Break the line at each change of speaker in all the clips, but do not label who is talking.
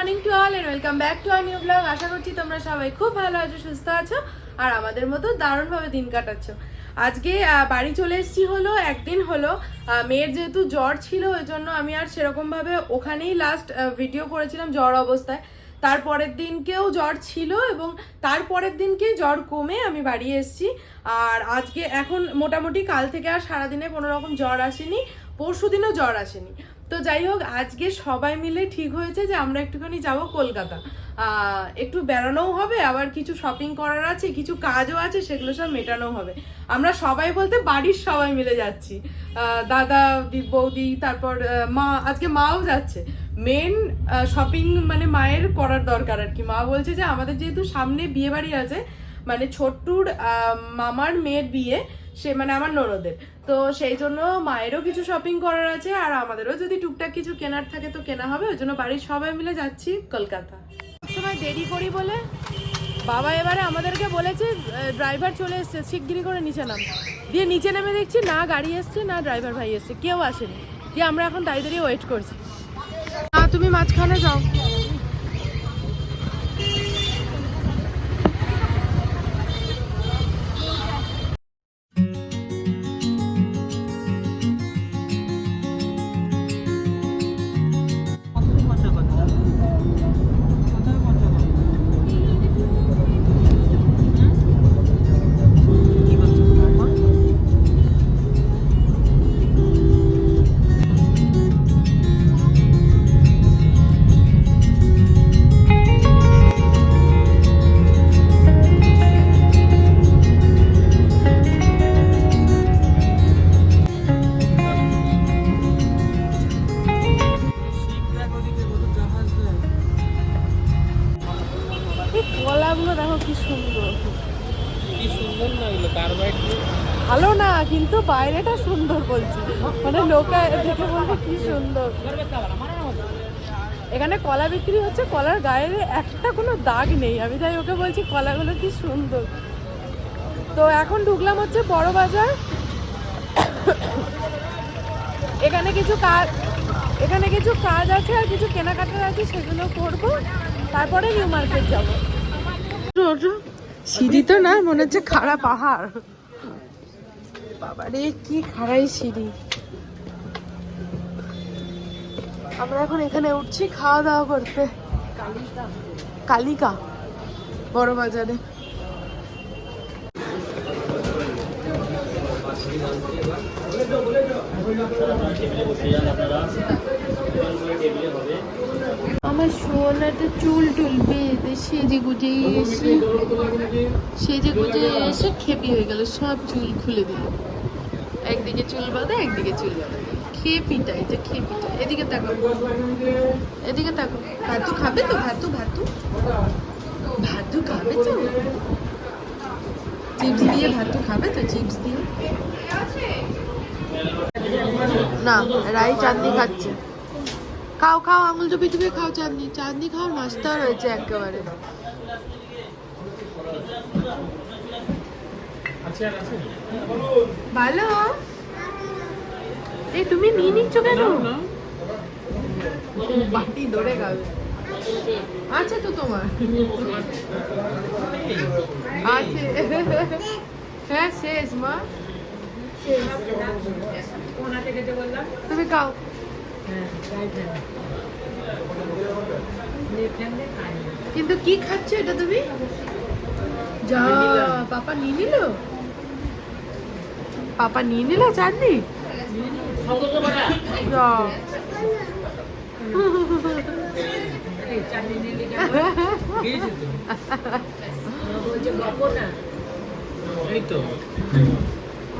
Morning to all and welcome back to our new blog আশা করছি তোমরা সবাই খুব ভালো আছো, সুস্থ আছো আর আমাদের মতো দারুণভাবে দিন কাটাচ্ছ। আজকে বাড়ি চলে এসেছি হলো, একদিন হলো। মেয়ের যেহেতু জ্বর ছিল, ওই জন্য আমি আর সেরকমভাবে ওখানেই লাস্ট ভিডিও করেছিলাম জ্বর অবস্থায়। তারপরের দিনকেও জ্বর ছিল এবং তারপরের দিনকে জ্বর কমে আমি বাড়ি এসেছি। আর আজকে এখন মোটামুটি কাল থেকে আর সারাদিনে কোনো রকম জ্বর আসেনি, পরশু দিনও জ্বর আসেনি। তো যাই হোক, আজকে সবাই মিলে ঠিক হয়েছে যে আমরা একটুখানি যাব কলকাতা। একটু বেড়ানোও হবে, আবার কিছু শপিং করার আছে, কিছু কাজও আছে, সেগুলো সব মেটানোও হবে। আমরা সবাই বলতে বাড়ির সবাই মিলে যাচ্ছি। দাদা বৌদি, তারপর মা, আজকে মাও যাচ্ছে। মেন শপিং মানে মায়ের করার দরকার আর কি। মা বলছে যে আমাদের যেহেতু সামনে বিয়ে বাড়ি আছে মানে ছোট্টুর মামার মেয়ের বিয়ে, সে মানে আমার ননদের। তো সেই জন্য মায়েরও কিছু শপিং করার আছে, আর আমাদেরও যদি টুকটাক কিছু কেনার থাকে তো কেনা হবে, ওই জন্য বাড়ির সবাই মিলে যাচ্ছি কলকাতা। সময় দেরি করি বলে বাবা এবারে আমাদেরকে বলেছে ড্রাইভার চলে এসছে শিগগিরি করে নিচে নাম। দিয়ে নিচে নেমে দেখছি না গাড়ি এসছে, না ড্রাইভার ভাই এসছে, কেউ আসেনি। দিয়ে আমরা এখন দাঁড়িয়ে দাঁড়িয়ে ওয়েট করছি। না তুমি মাঝখানে যাও। কিন্তু বাইরেটা সুন্দর বলছি। মানে লোকে দেখে বলবে কি সুন্দর। এখানে কলা বিক্রি হচ্ছে, কলার গায়ে একটা কোনো দাগ নেই। আমি তাই ওকে বলছি, কলাগুলো কি সুন্দর। তো এখন ঢুকলাম হচ্ছে বড় বাজার। এখানে কিছু কাজ এখানে কিছু কাজ আছে আর কিছু কেনাকাটার আছে, সেগুলো করব। তারপরে নিউ মার্কেট যাব। সিঁড়ি তো না মনে হচ্ছে খাড়া পাহাড়। বাবারে, কি খাড়াই সিঁড়ি। আমরা এখন এখানে উঠছি খাওয়া দাওয়া করতে। কালিকা। বড় বাজারে আমার সোনাটা চুল টুল বেঁধে সেজে গুজে এসে সেজে গুজে এসে খেপি হয়ে গেল, সব চুল খুলে দিল। একদিকে চুল বাঁধা একদিকে চুল বাঁধা। খেপিটা এই যে খেপিটা। এদিকে তাকাও। এদিকে তাকাও। ভাতু খাবে তো? ভাতু ভাতু। ভাতু খাবে তো? চিপস দিয়ে ভাতু খাবে তো? চিপস দিয়ে? না রাই চাঁদনি খাচ্ছে। খাও খাও আঙুল চুপি চুপি খাও চাঁদনি চাঁদনি খাওয়ার মাস্টার রয়েছে একেবারে। ভালো। এই তুমি নিয়ে নিচ্ছ কেন? বাটি ধরে খাবে আছে তো তোমার? আছে। হ্যাঁ শেষ মা। তুমি খাও। কিন্তু কি খাচ্ছ এটা তুমি? যা পাপা নিয়ে নিল? পাপা নিয়ে নিল চাটনি?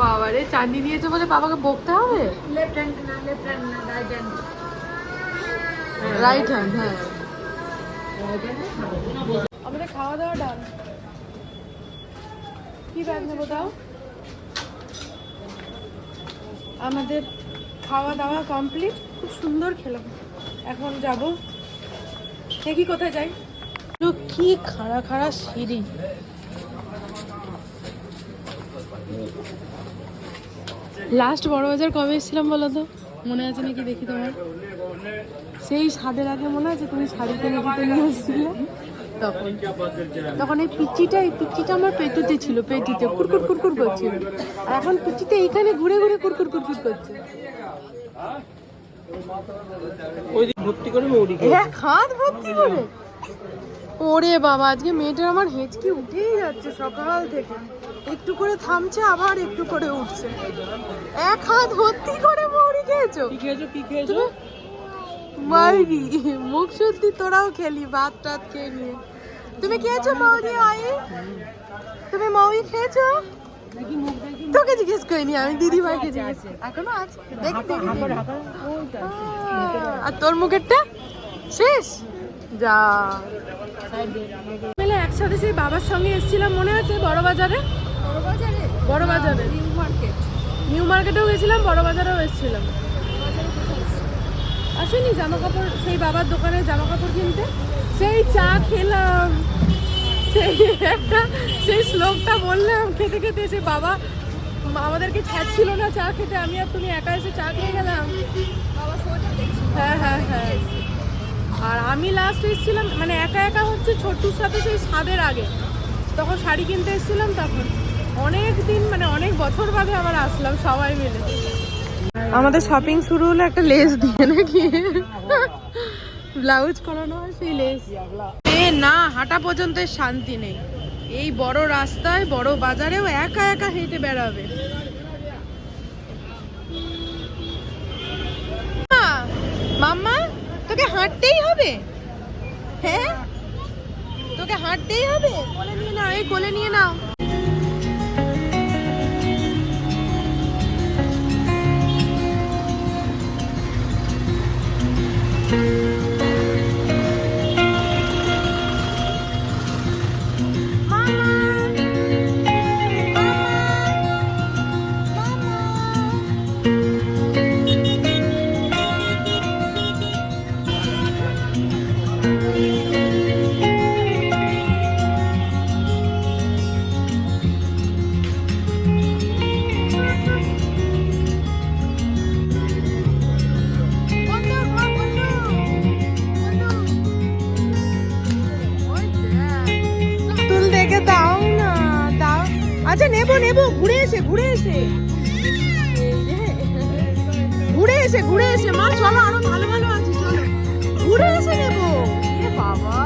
বাবা রে চাটনি নিয়েছে বলে বাবাকে বকতে হবে? রাইট হ্যান্ড হ্যাঁ। আমাদের খাওয়া দাওয়া ডান কি ব্যাগ নেব দাও আমাদের খাওয়া দাওয়া কমপ্লিট খুব সুন্দর খেলাম। এখন যাব। দেখি কোথায় যাই। কি খাড়া খাড়া সিঁড়ি। লাস্ট বড় বাজার কবে এসেছিলাম বলো তো? মনে আছে নাকি দেখি তোমার? সেই স্বাদের আগে মনে আছে তুমি শাড়ি কিনে নিয়ে এসেছিলে। তখন। তখন এই পিচিটা এই পিচিটা আমার পেটুতে ছিল পেটিতে কুরকুর কুরকুর করছিল আর এখন পিচিতে এইখানে ঘুরে ঘুরে কুরকুর কুরকুর করছে।
ওই ভর্তি করে মৌরি
এক হাত ভর্তি করে। ওরে বাবা আজকে মেয়েটার আমার হেঁচকি উঠেই যাচ্ছে সকাল থেকে। একটু করে থামছে আবার একটু করে উঠছে। এক হাত ভর্তি করে মৌরি খেয়েছো? মাইরি মুখ সত্যি তোরাও খেলি ভাত টাত খেয়ে নিয়ে। তুমি খেয়েছো মৌরি আই? তুমি মৌরি খেয়েছো? তোকে জিজ্ঞেস করিনি আমি দিদি ভাইকে জিজ্ঞেস। এখনও আছে? দেখ দেখি আহ, আর তোর মুখেরটা? শেষ? যা। মিলে একসাথে সেই বাবার সঙ্গে এসেছিলাম মনে আছে? বড় বাজারে বড় বাজারে
নিউ মার্কেট।
নিউ মার্কেটেও গেছিলাম বড় বাজারেও এসেছিলাম। আসেনি জামা কাপড় সেই বাবার দোকানে জামা কাপড় কিনতে। সেই চা খেলাম। সেই একটা সেই শ্লোকটা বললাম খেতে খেতে সেই বাবা আমাদেরকে ছাড়ছিল না চা খেতে আমি আর তুমি একা এসে চা খেয়ে গেলাম। হ্যাঁ হ্যাঁ হ্যাঁ। আর আমি লাস্ট এসেছিলাম মানে একা একা হচ্ছে ছোট্টুর সাথে সেই স্বাদের আগে। তখন শাড়ি কিনতে এসেছিলাম তখন। অনেক দিন মানে অনেক বছর বাদে আবার আসলাম সবাই মিলে। আমাদের শপিং শুরু হলো একটা লেস দিয়ে নাকি? ব্লাউজ করানো হয় সেই লেস এ না, হাঁটা পর্যন্ত শান্তি নেই। এই বড় রাস্তায়, বড় বাজারেও একা একা হেঁটে বেড়াবে। মাম্মা, তোকে হাঁটতেই হবে? হ্যাঁ? তোকে হাঁটতেই হবে? কোলে নিয়ে নাও, এই কোলে নিয়ে নাও। তুল নেব ঘুরে এসে ঘুরে এসে। ঘুরে এসে ঘুরে এসে। মা চলো আরও ভালো ভালো আছে চলো। ঘুরে এসে নেব। বাবা।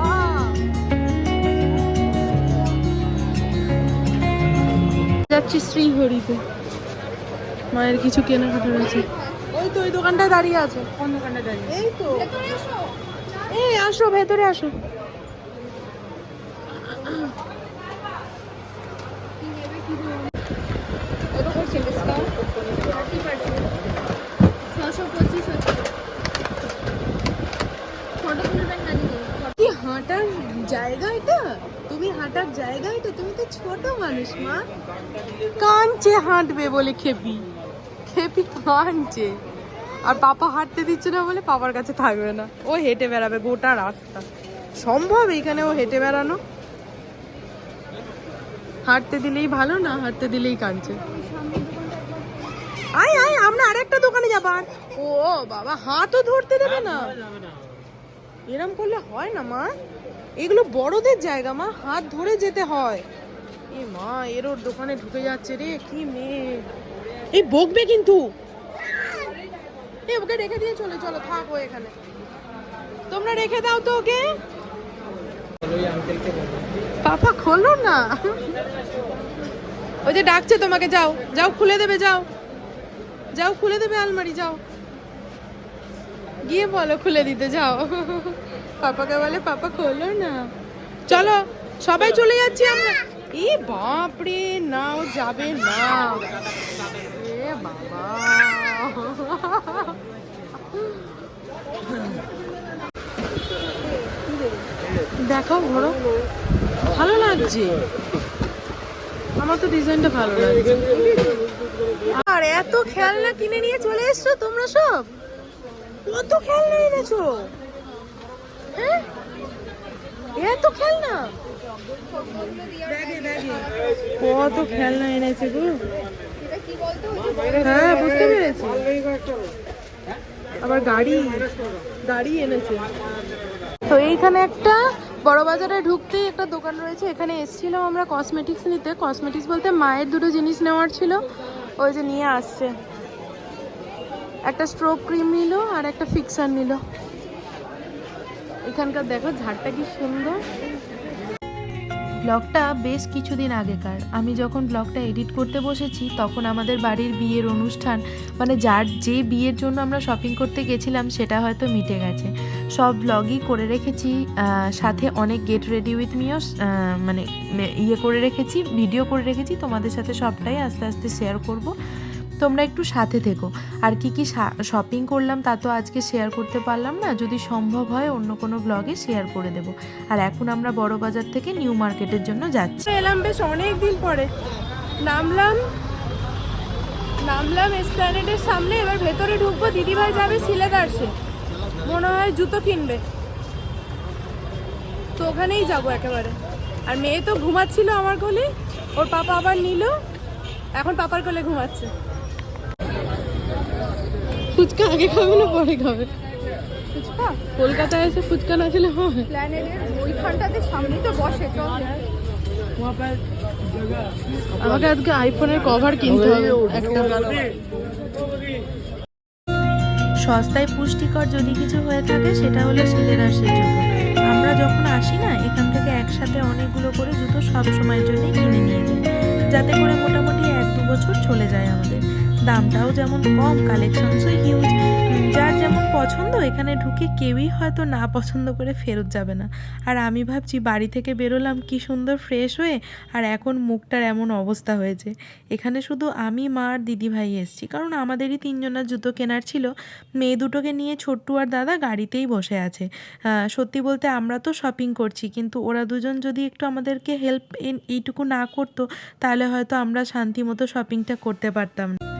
যাচ্ছি শ্রীহরিতে। মায়ের কিছু কেনাকাটা রয়েছে। ওই তো ওই দোকানটায় দাঁড়িয়ে আছে।
কোন দাঁড়িয়ে
এই তো। এই আসো ভেতরে আসো।
থার্টি পার্সেন্ট ছশো পঁচিশ হচ্ছে। ফটো তুলবেন না দিদি।
কি হাঁটার জায়গা এটা তুমি হাঁটার জায়গা এটা তুমি তো ছোট মানুষ মা। হাঁটবে বলে খেপি। খেপি আর পাপা হাঁটতে দিচ্ছে না বলে পাপার কাছে থাকবে না। ও হেঁটে বেড়াবে গোটা রাস্তা। সম্ভব এখানে ও হেঁটে বেড়ানো? হাঁটতে দিলেই ভালো না? হাঁটতে দিলেই কাঁদছে আয় আয় আমরা আরেকটা দোকানে যাবার ও বাবা হাতও ধরতে দেবে না। এরম করলে হয় না মা। এগুলো বড়দের জায়গা মা। হাত ধরে যেতে হয়। এ মা এর ওর দোকানে ঢুকে যাচ্ছে রে কি মেয়ে। এই বকবে কিন্তু। এ ওকে রেখে দিয়ে চলে চলো থাকো এখানে। তোমরা রেখে দাও তো ওকে। পাপা খোলো না। ওই যে ডাকছে তোমাকে যাও যাও খুলে দেবে যাও। যাও, খুলে দেবে আলমারি, যাও। গিয়ে বলো খুলে দিতে, যাও। পাপাকে বলে, পাপা খোলো না। চলো, সবাই চলে যাচ্ছি আমরা। এ বাপ রে না ও যাবে না এ দেখো ঘোরো ভালো লাগছে। আমার তো ডিজাইনটা ভালো লাগছে। এত খেলনা কিনে নিয়ে চলে এসছো তোমরা সব? কত খেলনা এনেছো? হ্যাঁ? এত খেলনা? কত খেলনা এনেছে গো। হ্যাঁ বুঝতে পেরেছি। আবার গাড়ি গাড়ি এনেছে। তো এইখানে একটা বড় বাজারে ঢুকতেই একটা দোকান রয়েছে। এখানে এসেছিলাম আমরা কসমেটিক্স নিতে। কসমেটিক্স বলতে মায়ের দুটো জিনিস নেওয়ার ছিল। ওই যে নিয়ে আসছে। একটা স্ট্রোক ক্রিম নিল আর একটা ফিক্সার নিল। এখানকার দেখো, ঝাড়টা কি সুন্দর। ব্লগটা বেশ কিছুদিন আগেকার। আমি যখন ব্লগটা এডিট করতে বসেছি, তখন আমাদের বাড়ির বিয়ের অনুষ্ঠান মানে যার যে বিয়ের জন্য আমরা শপিং করতে গেছিলাম, সেটা হয়তো মিটে গেছে। সব ব্লগই করে রেখেছি সাথে অনেক গেট রেডি উইথ মিও মানে ইয়ে করে রেখেছি ভিডিও করে রেখেছি। তোমাদের সাথে সবটাই আস্তে আস্তে শেয়ার করব। তোমরা একটু সাথে থেকো। আর কি কি শপিং করলাম তা তো আজকে শেয়ার করতে পারলাম না। যদি সম্ভব হয় অন্য কোনো ব্লগে শেয়ার করে দেব। আর এখন আমরা বড় বাজার থেকে নিউ মার্কেটের জন্য যাচ্ছি। এলাম বেশ অনেক দিন পরে। নামলাম নামলাম এসপ্ল্যানেডের সামনে। এবার ভেতরে ঢুকবো। দিদিভাই যাবে সিলেদার্সে মনে হয় জুতো কিনবে। তো ওখানেই যাব একেবারে। আর মেয়ে তো ঘুমাচ্ছিল আমার কোলে। ওর পাপা আবার নিল। এখন পাপার কোলে ঘুমাচ্ছে। ফুচকা আগে খাবে না পরে খাবে?
ফুচকা?
কলকাতায় এসে ফুচকা না খেলে হয়
ওইখানটাতে সামনেই তো বসে
আমাকে আজকে আইফোনের কভার কিনতে হবে একটা সস্তায় পুষ্টিকর যদি কিছু হয়ে থাকে সেটা হলো সিলেদার্সের জুতো আমরা যখন আসি না এখান থেকে একসাথে অনেকগুলো করে জুতো সব সময়ের জন্যই কিনে নিয়ে যাই। যাতে করে মোটামুটি এক দু বছর চলে যায় আমাদের। দামটাও যেমন কম কালেকশনসও হিউজ যার যেমন পছন্দ, এখানে ঢুকে কেউই হয়তো না পছন্দ করে ফেরত যাবে না। আর আমি ভাবছি বাড়ি থেকে বেরোলাম কি সুন্দর ফ্রেশ হয়ে, আর এখন মুখটার এমন অবস্থা হয়েছে। এখানে শুধু আমি, মা আর দিদিভাই এসেছি, কারণ আমাদেরই তিনজনের জুতো কেনার ছিল। মেয়ে দুটোকে নিয়ে ছোট্টু আর দাদা গাড়িতেই বসে আছে। সত্যি বলতে আমরা তো শপিং করছি, কিন্তু ওরা দুজন যদি একটু আমাদেরকে হেল্প এইটুকু না করতো, তাহলে হয়তো আমরা শান্তি মতো শপিংটা করতে পারতাম না।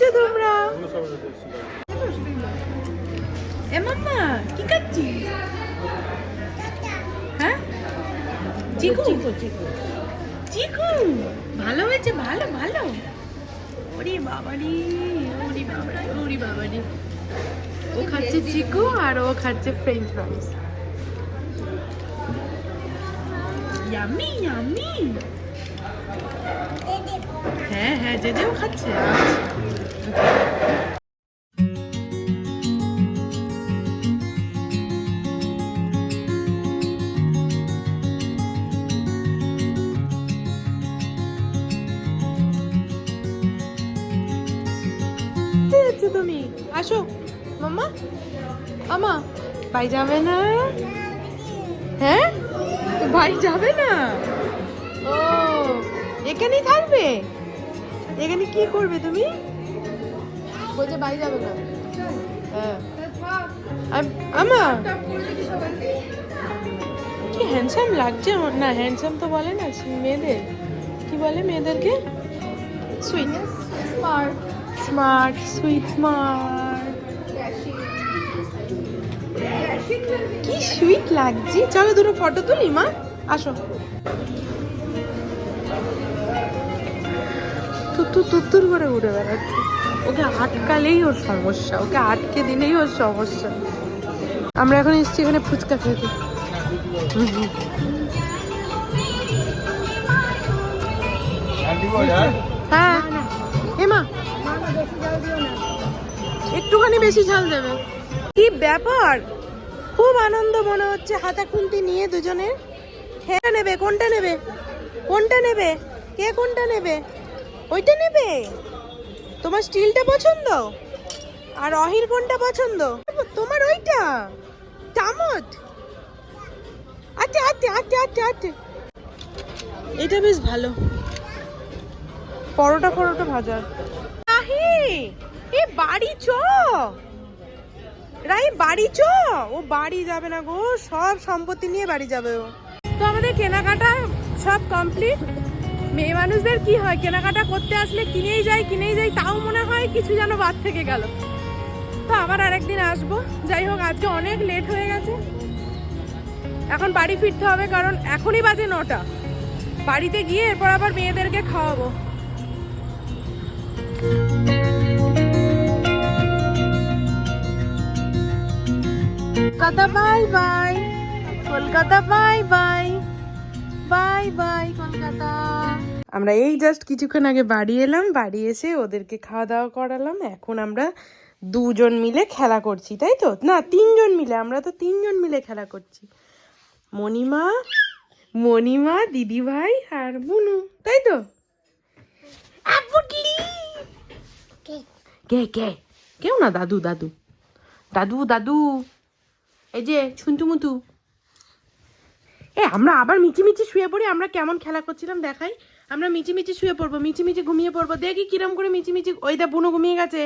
কি তোমরা? এ মাম্মা কি করছিস হ্যাঁ? চিকু? চিকু, ভালো হয়েছে, ভালো ভালো। ওরে বাবারি ওরে বাবারি ওরে বাবারি। ও খাচ্ছে চিকু আর ও খাচ্ছে ফ্রেঞ্চ ফ্রাইস ইয়ামি ইয়ামি হ্যাঁ হ্যাঁ যে যেও খাচ্ছে। তুমি? আসো। মাম্মা? মামা ভাই যাবে না? হ্যাঁ? ভাই যাবে না? ও, এখানেই থাকবে? এখানে কি করবে তুমি? বলছে ভাই যাবে না। হ্যাঁ। আম- আমা। কি হ্যান্ডসাম লাগছে আমার? না হ্যান্ডসাম তো বলে না মেয়েদের। কি বলে মেয়েদেরকে? Sweet
smart
smart sweet smart কি সুইট লাগছে? চলো দুটো ফটো তুলি মা। আসো। তুত্তুর তুত্তুর করে উড়ে বেড়াচ্ছে। ওকে আটকালেই ওর সমস্যা, ওকে আটকে দিলেই ওর সমস্যা। আমরা এখন এসেছি এখানে ফুচকা খেতে। হ্যাঁ এমা, একটুখানি বেশি ঝাল দেবে। কি ব্যাপার? খুব আনন্দ মনে হচ্ছে হাতা খুন্তি নিয়ে দুজনের হ্যাঁ নেবে, কোনটা নেবে? কোনটা নেবে? কে কোনটা নেবে? ওইটা নেবে? তোমার স্টিলটা পছন্দ? আর অহির কোনটা পছন্দ? তোমার ওইটা? চামচ? আচ্ছা আচ্ছা আচ্ছা আচ্ছা আচ্ছা। এটা বেশ ভালো। পরোটা ফরোটা ভাজা। আহে এ বাড়ি চ। রাই বাড়ি চ। ও বাড়ি যাবে না গো, সব সম্পত্তি নিয়ে বাড়ি যাবে ও। তো আমাদের কেনাকাটা সব কমপ্লিট মেয়ে মানুষদের কি হয়? কেনাকাটা করতে আসলে কিনেই যায় কিনেই যাই, তাও মনে হয় কিছু যেন বাদ থেকে গেল। তো আবার আরেকদিন আসব। যাই হোক, আজকে অনেক লেট হয়ে গেছে। এখন বাড়ি ফিরতে হবে, কারণ এখনই বাজে নটা। বাড়িতে গিয়ে এরপর আবার মেয়েদেরকে খাওয়াবো। Kolkata bye bye Kolkata bye bye bye bye Kolkata. আমরা এই জাস্ট কিছুক্ষণ আগে বাড়ি এলাম বাড়ি এসে ওদেরকে খাওয়া দাওয়া করালাম। এখন আমরা দুজন মিলে খেলা করছি তাই তো? না তিনজন মিলে আমরা তো তিনজন মিলে খেলা করছি। মণিমা মণিমা দিদি ভাই আর বুনু তাই তো। কে? কে? কেউ না দাদু দাদু। দাদু দাদু। এই যে ছুন্টু মুতু এ আমরা আবার মিচি মিচি শুয়ে পড়ি আমরা কেমন খেলা করছিলাম দেখাই। আমরা মিচিমিচি শুয়ে পড়ব মিচিমিচি ঘুমিয়ে পড়ব। দেখি কিরম করে মিচিমিচি ওই দা বুনু ঘুমিয়ে গেছে।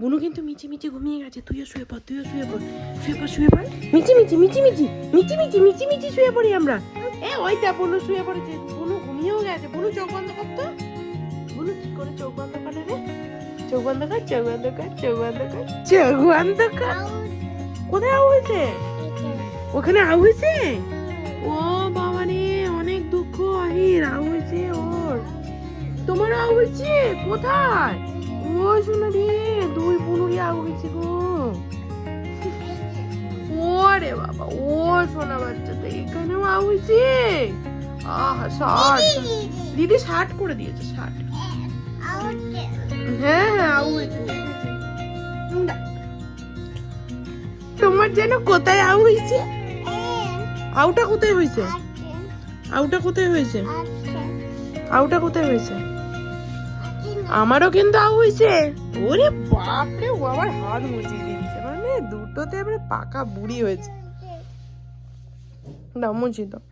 বুনু কিন্তু মিচিমিচি ঘুমিয়ে গেছে। তুইও শুয়ে পড়, তুইও শুয়ে পড় শুয়ে পড় শুয়ে পড়। মিচিমিচি মিচিমিচি মিচিমিচি মিচিমিচি শুয়ে পড়ি আমরা। এ, ওই দা বুনু শুয়ে পড়েছে। বুনু ঘুমিয়েও গেছে। বুনু চোখ বন্ধ করতো বুনু কি করে চোখ বন্ধ করে রে? চোখ বন্ধ কর, চোখ বন্ধ কর, চোখ বন্ধ কর। চোখ বন্ধ কর। কোথায় হয়েছে ওখানে আউ হয়েছে ও বাবা রে অনেক দুঃখ, আহির। আউ হয়েছে ওর তোমার আউ হয়েছে কোথায়? ও শোনো রে, দুই বুনুরি আউ হয়েছে গো। ওরে বাবা, ও সোনা বাচ্চা তো এখানেও আউ হয়েছে আহা, ষাট। দিদি ষাট করে দিয়েছে, ষাট। হ্যাঁ হ্যাঁ আউ হয়েছে তোমার যেন কোথায় আউ হয়েছে আউটা কোথায় হয়েছে? আউটা কোথায় হয়েছে? আউটা কোথায় হয়েছে? আমারও কিন্তু আউ হয়েছে। ওরে বাপরে, ও আবার হাত মুচিয়ে দিয়েছে। মানে দুটোতে এবারে পাকা বুড়ি হয়েছে। না মুচি দাও।